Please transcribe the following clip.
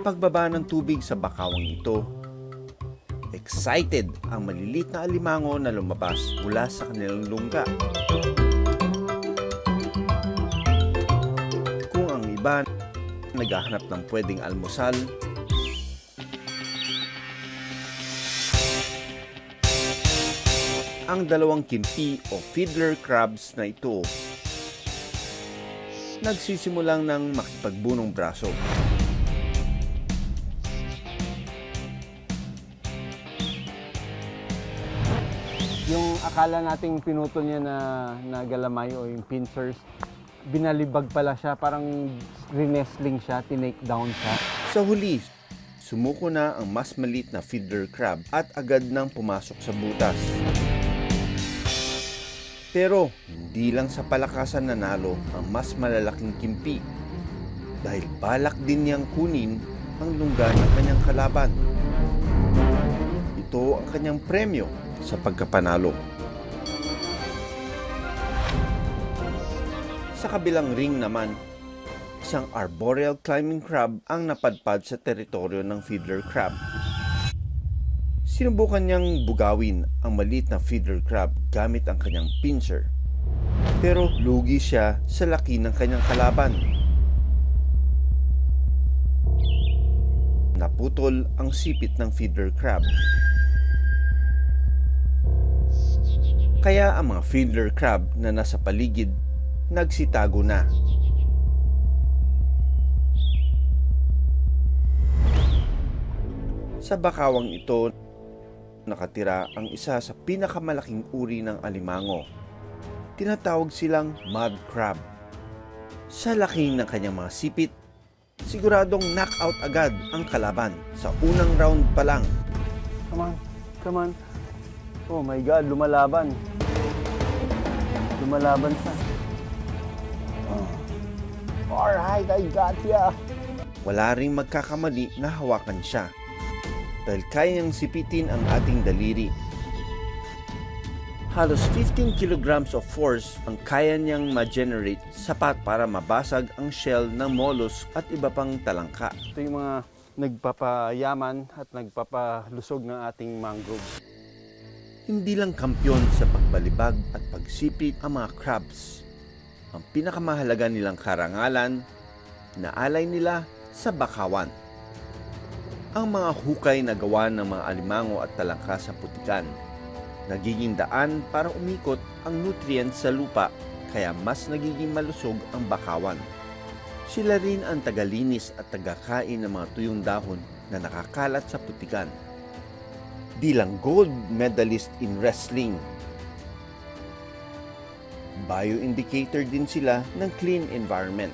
Pagbaba ng tubig sa bakawang ito, excited ang malilit na alimango na lumabas mula sa kanilang lungga. Kung ang iba naghahanap ng pwedeng almusal, ang dalawang kimpi o fiddler crabs na ito nagsisimulang ng makipagbunong braso. Yung akala nating pinutol niya na, na galamay o yung pincers, binalibag pala siya, parang rinestling siya, tinake down siya. Sa huli, sumuko na ang mas maliit na fiddler crab at agad nang pumasok sa butas. Pero hindi lang sa palakasan nanalo ang mas malalaking kimpi dahil balak din niyang kunin ang lungga ng kanyang kalaban. Ito ang kanyang premyo sa pagkapanalo. Sa kabilang ring naman, isang arboreal climbing crab ang napadpad sa teritoryo ng fiddler crab. Sinubukan niyang bugawin ang maliit na fiddler crab gamit ang kanyang pincer. Pero lugi siya sa laki ng kanyang kalaban. Naputol ang sipit ng fiddler crab. Kaya ang mga fiddler crab na nasa paligid nagsitago na. Sa bakawang ito, nakatira ang isa sa pinakamalaking uri ng alimango. Tinatawag silang mud crab. Sa laki ng kanyang mga sipit, siguradong knockout agad ang kalaban sa unang round pa lang. Come on, come on. Oh my God, lumalaban. Lumalaban siya. Oh. Alright, I got ya. Wala ring magkakamali na hawakan siya dahil kayang sipitin ang ating daliri. Halos 15 kilograms of force ang kaya niyang ma-generate sapat para mabasag ang shell ng mollusk at iba pang talangka. Ito yung mga nagpapayaman at nagpapalusog ng ating mangrove. Hindi lang kampyon sa pagbalibag at pagsipit ang mga crabs. Ang pinakamahalaga nilang karangalan, naalay nila sa bakawan. Ang mga hukay na gawa ng mga alimango at talangka sa putikan. Nagiging daan para umikot ang nutrients sa lupa kaya mas nagiging malusog ang bakawan. Sila rin ang tagalinis at tagakain ng mga tuyong dahon na nakakalat sa putikan bilang gold medalist in wrestling. Bioindicator din sila ng clean environment.